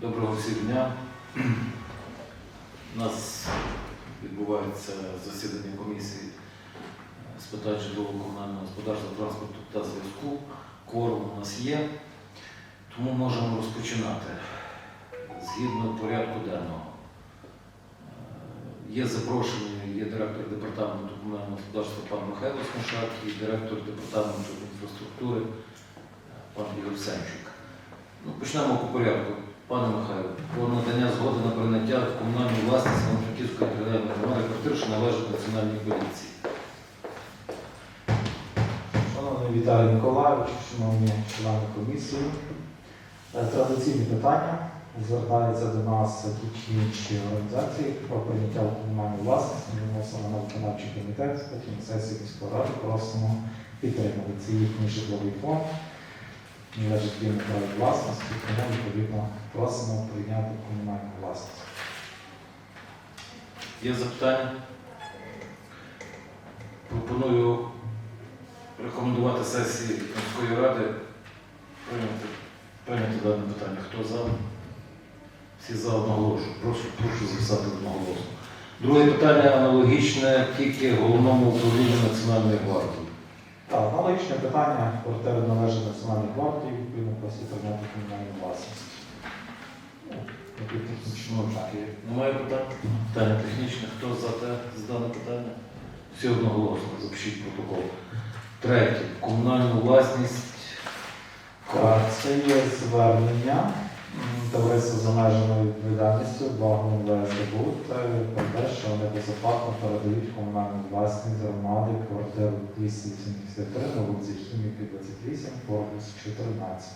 Доброго всіх дня. У нас відбувається засідання комісії з питань житлового комунального господарства, транспорту та зв'язку. Кворум у нас є, тому можемо розпочинати згідно порядку денного. Е, Є запрошені, є директор департаменту комунального господарства пан Михайло Смушак і директор департаменту інфраструктури е, пан Ігор Сенчук. Ну, почнемо по порядку. Пане Михайло, про надання згоди на прийняття в комунальну власність Івано-Франківської територіальної громади квартир, що належать національній поліції. Шановний Віталій Миколайович, шановні члени комісії, е, традиційні питання звертаються до нас ті інші організації про прийняття в комунальну власність. Ми вносимо на виконавчий комітет, потім сесії міської ради просимо підтримати. Це їхній житловий фонд, належить їм власності, тому відповідно просимо прийняти комунальну власність. Є запитання? Пропоную рекомендувати сесії міської ради прийняти, прийняти дане питання. Хто за? Всі за одноголошу. Прошу, прошу записати одноголосно. Друге питання аналогічне тільки головному управлінню Національної гвардії. Так, аналогічне питання, гвардії, відповідно просить прийняти в комунальну власність. Ну, такі технічні моменти. Немає питань? Питання технічне. Хто за те за дане питання? Всі одноголосно, запишіть протокол. Третє. Комунальну власність. Так, Це є звернення товариства з обмеженою відповідальністю Благом ВСДБУ та про те, що вони безоплатно передають комунальну власність громади квартиру 283 на вулиці Хіміки 28, корпус 14.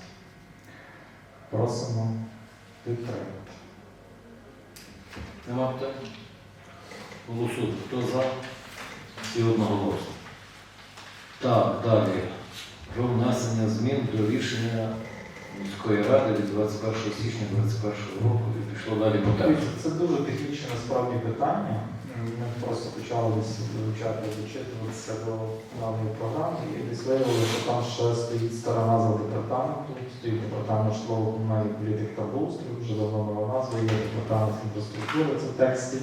Просимо підтримати. Нема питань? Голосуємо. Хто за? Всі одноголосно. Так, далі. Про внесення змін до рішення міської ради від 21 січня 2021 року і пішло далі по тексту. Це дуже технічне насправді питання. Ми просто почали вивчати, зачитуватися до даної програми і десь виявили, що там ще стоїть стара назва департаменту, стоїть департамент житлово-комунальної політики та благоустрою, вже давно нова назва, є департамент інфраструктури, це в тексті.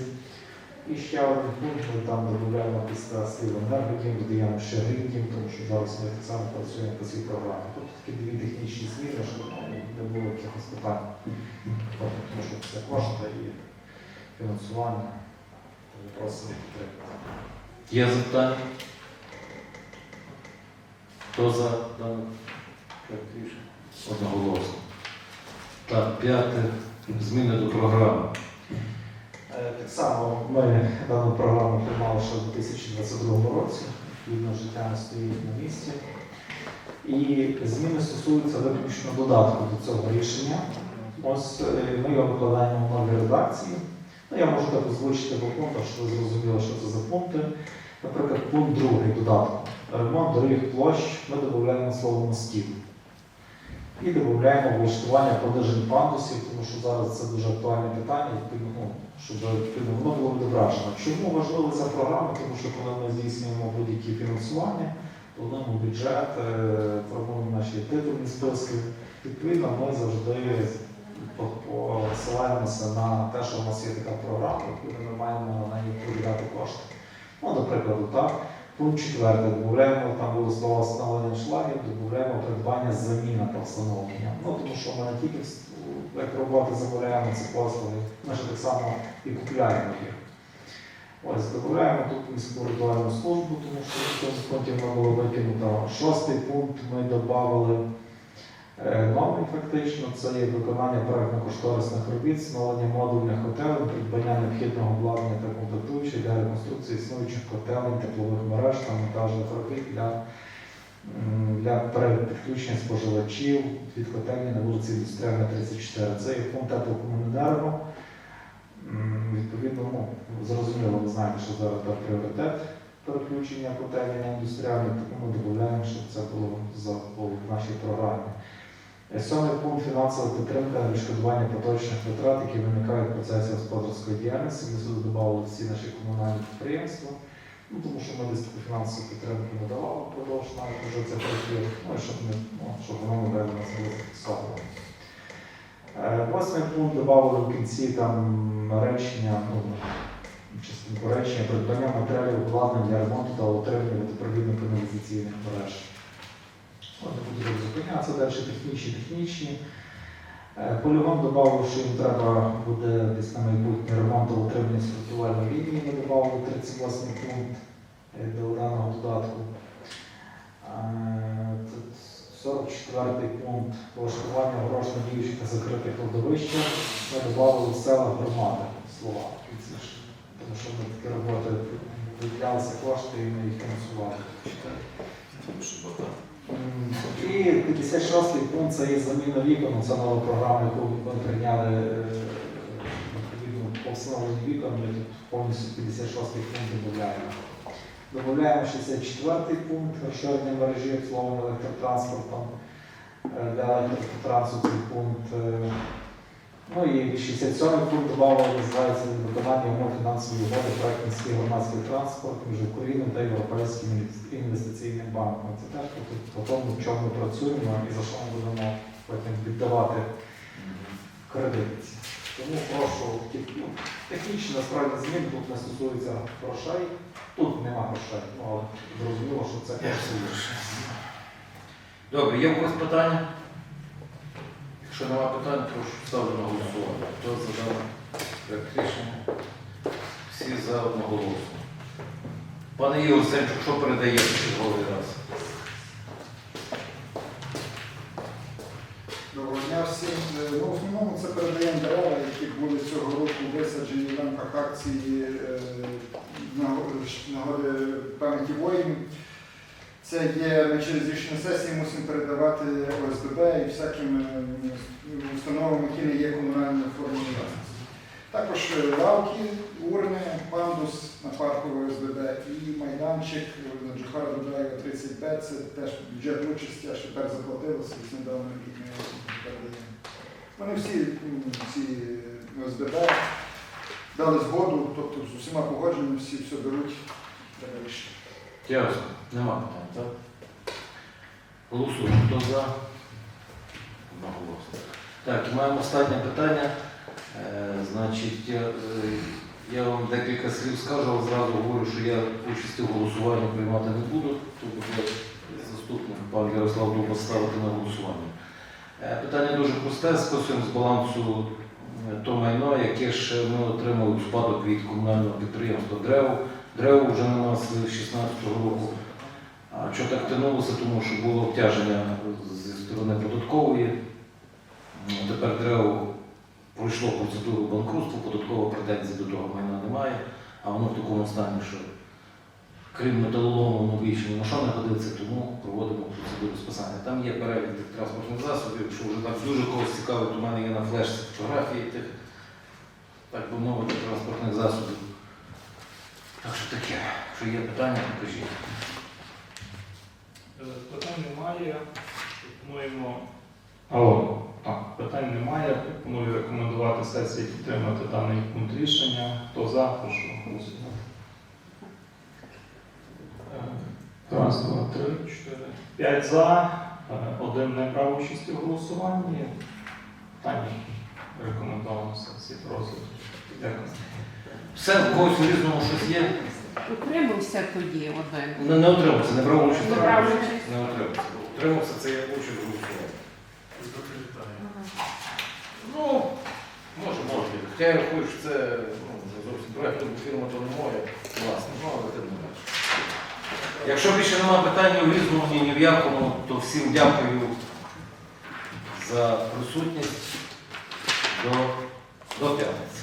І ще один пункт ми там додаємо після слів енергодім, додаємо ще гріндім, тому що зараз ми само працюємо по цій програмі. Тобто такі дві технічні зміни, щоб ну, не було якихось питань. Тому що це кошти і фінансування. Тому. Є запитання? Хто за даний рішення? Одноголосно. Так, п'яте. Зміни до програми. Е, Так само ми дану програму приймали ще в 2022 році. Відповідно, життя не стоїть на місці. І зміни стосуються виключно додатку до цього рішення. Ось е, ми його викладаємо в новій редакції. Ну, я можу так озвучити по пунктах, щоб ви зрозуміли, що це за пункти. Наприклад, пункт другий додатку. Ремонт доріг площ ми додаємо слово мостів. І додаємо влаштування понижень пандусів, тому що зараз це дуже актуальне питання, ну, щоб воно було відображено. Чому важлива ця програма? Тому що коли ми здійснюємо будь-які фінансування, плануємо бюджет, е, формуємо наші титульні списки, відповідно, ми завжди посилаємося на те, що в нас є така програма, відповідно, ми маємо на неї виділяти кошти. Ну, до прикладу, так. Пункт четвертий. Додаємо, там було слово встановлення шлагів, додаємо придбання заміна та встановлення. Ну, тому що ми не тільки як роботи замовляємо ці послуги, ми ще так само і купляємо їх. Ось, додаємо тут міську ритуальну службу, тому що в цьому пункті воно було викинуто. Шостий пункт ми додали е, новий фактично, це є виконання проектно-кошторисних робіт, встановлення модульних готелів, придбання необхідного обладнання та комплектуючих для реконструкції існуючих котелень, теплових мереж та монтажних робіт для, для перепідключення споживачів від котельні на вулиці Індустріальна 34. Це є фонд теплокомуненерго. Відповідно, ну, зрозуміло, ви знаєте, що зараз це пріоритет переключення котельні на індустріальні, тому ми додаємо, щоб це було в нашій програмі. Е, Сьомий пункт фінансова підтримка відшкодування поточних витрат, які виникають в процесі господарської діяльності. Ми сюди додали всі наші комунальні підприємства. Ну, тому що ми десь таку фінансову підтримку не давали впродовж навіть вже це працює, ну, щоб, не, ну, щоб воно не нас було зафіксовано. Восьмий пункт додали в кінці там речення, ну, частинку речення, придбання матеріалів обладнання для ремонту та утримання водопровідних каналізаційних мереж. Буду тут зупинятися, далі технічні, технічні. Е, Полігон додав, що їм треба буде десь на майбутнє ремонт утримання сортувальної лінії, ми додали 38 пункт е, до даного додатку. Е, тут 44 пункт влаштування грош на діючих та закритих кладовищах. Ми додали села громади слова. Тому що ми такі роботи виділялися кошти і ми їх фінансували. І 56 пункт це є заміна вікон. Це нова програма, яку ми прийняли е, відповідно по встановленню вікон. Ми повністю 56 пункт додаємо. Додаємо 64-й пункт розширення мережі обслуговування електротранспортом. Е, Для електротранспорту пункт. Ну і 67 пункт додали, називається виконання умов фінансової угоди проект міський громадський транспорт між Україною та Європейським інвестиційним банком. Це теж по, по тому, в чому ми працюємо і за що ми будемо потім віддавати кредит. Тому прошу ну, технічно насправді змін тут не стосується грошей. Тут нема грошей, ну, але зрозуміло, що це коштує. Добре, є у когось питання? Якщо немає питань, прошу ставлю на голосування. Хто за дане проект рішення? Всі за одноголосно. Пане Ігор Сенчук, що передаєте черговий раз? Доброго дня всім. Ну, в основному це передаємо дерева, які були цього року висаджені в рамках акції е, нагоди пам'яті воїнів. Це є ми через рішення сесії мусимо передавати ОСББ і всяким е, установам, які не є комунальною формою власності. Також е, лавки, урни, пандус на парку ОСББ і майданчик на Джохара Дудаєва 30Б. Це теж бюджет участі, аж тепер заплатилося і недавно ми передаємо. Вони всі ці ОСББ дали згоду, тобто з усіма погодженнями всі все беруть, треба рішення. Ясно. Нема питань, так? Голосуємо. Хто за? Одноголосно. Так, маємо останнє питання. Е, значить, я, е, я вам декілька слів скажу, але зразу говорю, що я участі в голосуванні приймати не буду. Тут буде заступник пан Ярослав Дуба ставити на голосування. Е, питання дуже просте, скосуємо з балансу е, то майно, яке ж ми отримали у спадок від комунального підприємства «Древо». Древо вже на нас з 16-го року. А що так тянулося, тому що було обтяження зі сторони податкової. Ну, Тепер древо пройшло процедуру банкрутства, податкова претензій до того майна немає, а воно в такому стані, що крім металолому воно більше ні на що не годиться, тому проводимо процедуру списання. Там є перелік транспортних засобів, якщо вже так дуже когось цікавить, у мене є на флешці фотографії тих, так би мовити, транспортних засобів. Так що таке, якщо є питання, покажіть. Е, Питань немає. Пропонуємо. Алло, так, питань немає. Пропоную рекомендувати сесії підтримати даний пункт рішення. Хто за, прошу голосувати. Е, Раз, два, три, чотири. П'ять за. Е, Один не брав участі в голосуванні. Питання рекомендовано сесії розгляду. Дякую. Все, в когось різному щось є. Утримався тоді один. Не, не отримався, не брав участь. Не брав участь. Не отримався. Утримався, це я участь в голосуванні. Ну, може, може. Хоча я рахую, що це ну, зовсім проєкт, фірма то не моя, власне, ну, але тим не менше. Якщо більше немає питань ні в різному, ні, ні в якому, то всім дякую за присутність до, до п'ятниці.